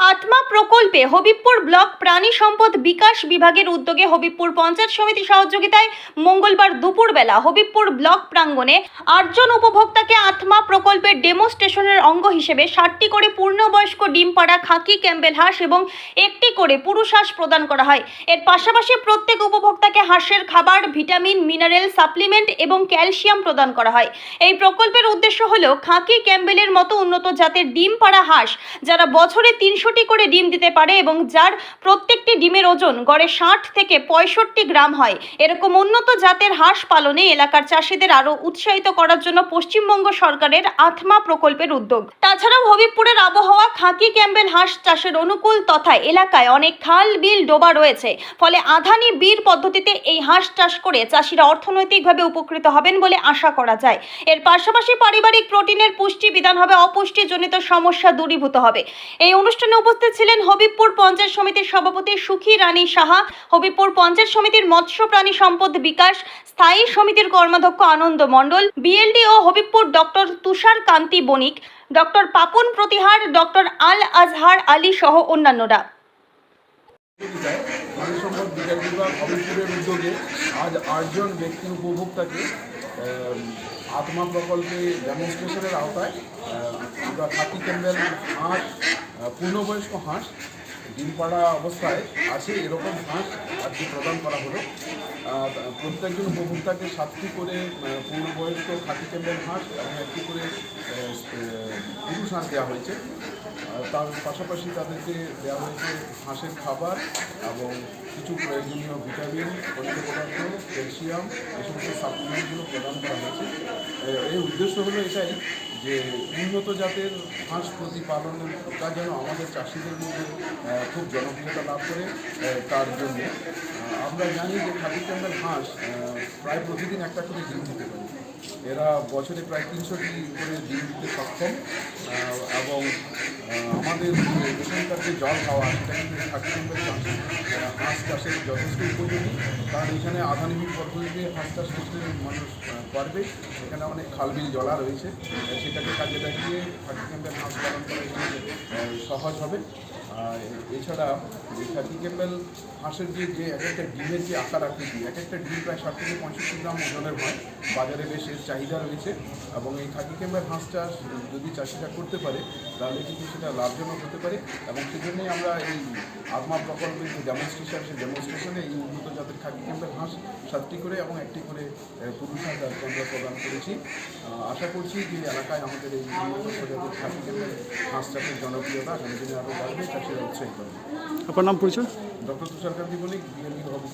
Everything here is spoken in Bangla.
আত্মা প্রকল্পে হবিবপুর ব্লক প্রাণী সম্পদ বিকাশ বিভাগের উদ্যোগে হবিবপুর পঞ্চায়েত সমিতি সহযোগিতায় মঙ্গলবার দুপুরবেলা হবিবপুর ব্লক প্রাঙ্গণে আটজন উপভোক্তাকে আত্মা প্রকল্পের ডেমো স্টেশনের অঙ্গ হিসেবে ষাটটি করে পূর্ণবয়স্ক ডিম পাড়া খাকি ক্যাম্বেল হাঁস এবং একটি করে পুরুষ হাঁস প্রদান করা হয়। এর পাশাপাশি প্রত্যেক উপভোক্তাকে হাঁসের খাবার, ভিটামিন, মিনারেল সাপ্লিমেন্ট এবং ক্যালসিয়াম প্রদান করা হয়। এই প্রকল্পের উদ্দেশ্য হল খাকি ক্যাম্বেলের মতো উন্নত জাতের ডিম পাড়া হাঁস যারা বছরে তিনশোটি করে ডিম দিতে পারে এবং যার প্রত্যেকটি ডিমের ওজন গড়ে ষাট থেকে পঁয়ষট্টি গ্রাম হয়। এরকম উন্নত জাতের হাঁস পালনে এলাকার চাষিদের আরও উৎসাহিত করার জন্য পশ্চিমবঙ্গ সরকারের আত্মা প্রকল্পের উদ্যোগ। তাছাড়াও হবিবপুরের আবহাওয়া খাকি ক্যাম্বেল হাঁস চাষের অনুকূল তথা এলাকায় অনেক খাল, বিল, ডোবা রয়েছে। ফলে আধানি বীর পদ্ধতিতে এই হাঁস চাষ করে চাষিরা অর্থনৈতিকভাবে উপকৃত হবেন বলে আশা করা যায়। এর পাশাপাশি পারিবারিক প্রোটিনের পুষ্টি বিধান হবে অপুষ্টিজনিত সমস্যা দূরীভূত হবে। এই অনুষ্ঠানে উপস্থিত ছিলেন হবিবপুর পঞ্চায়েত সমিতির সভাপতি সুখী রানী সাহা, হবিবপুর পঞ্চায়েত সমিতির মৎস্য প্রাণী সম্পদ বিকাশ, স্থায়ী সমিতির কর্মাধ্যক্ষ আনন্দ মণ্ডল, বিএলডি ও Habibpur doctor Tushar Kanti Banik, doctor Papan Pratihar, doctor Al Azhar Ali সহ অন্যান্যরা। আজ আটজন ব্যক্তি উপভোক্তাকে আত্মা প্রকল্পে ডেমনস্ট্রেশনের আওতায় আমরা খাকি ক্যাম্বেল হাঁস পূর্ণবয়স্ক হাঁস ডিম পাড়া অবস্থায় আছে, এরকম হাঁস আজকে প্রদান করা হলো। প্রত্যেকজন উপভোক্তাকে সাতটি করে পূর্ণবয়স্ক খাকি ক্যাম্বেল হাঁস এবং একটি করে পুরুষ হাঁস দেওয়া হয়েছে। তার পাশাপাশি তাদেরকে দেওয়া হয়েছে হাঁসের খাবার এবং কিছু প্রয়োজনীয় ভিটামিন, খনিজ পদার্থ, ক্যালসিয়াম এই সমস্ত সাপ্লিমেন্টগুলো প্রদান করা হয়েছে। এর উদ্দেশ্য হলো এটাই যে উন্নত জাতের হাঁস প্রতিপালনের তা যেন আমাদের চাষিদের মধ্যে খুব জনপ্রিয়তা লাভ করে তার জন্য আমরা জানি যে খাদি ক্যাম্বেল হাঁস প্রায় প্রতিদিন একটা করে ডিম দিতে পারে। এরা বছরে প্রায় তিনশোটি করে ডিম দিতে সক্ষম এবং আমাদের যে জল খাওয়া সেটা কিন্তু থার্টি নম্বর চাষ হাঁস চাষের যথেষ্ট উপযোগী। কারণ এখানে আধুনিক পদ্ধতিতে হাঁস চাষ করতে মানুষ পারবে। এখানে অনেক খালবিল জলা রয়েছে। সেটাকে কাজে লাগিয়ে থার্টি নম্বর হাঁস পালন করা সহজ হবে। এছাড়া ক্যাম্বেল হাঁসের যে যে এক একটা ডিমের যে আকার আকৃতি, এক একটা ডিম প্রায় ষাট থেকে পঁয়ষট্টি গ্রাম ওজনের হয়। বাজারে বেশ এর চাহিদা রয়েছে এবং এই খাকি ক্যাম্বেল হাঁস চাষ যদি চাষিরা করতে পারে, তাহলে কিন্তু সেটা লাভজনক হতে পারে এবং সেজন্যই আমরা এই আত্মা প্রকল্পের যে ডেমনস্ট্রেশন সেই ডেমনস্ট্রেশনে এই উন্নত জাতের খাকি ক্যাম্বেল হাঁস সাতটি করে এবং একটি করে পুরুষ হাঁস আমরা প্রদান করেছি। আশা করছি যে এলাকায় আমাদের এই উন্নত প্রজাতির খাকি ক্যাম্বেল হাঁস চাষের জনপ্রিয়তা আগামী দিনে আরও বাড়বে। চাষিরা উৎসাহিত হবে আপনার নাম পরিচয়? ডক্টর তুষারকান্তি বণিক বিএনপি হবে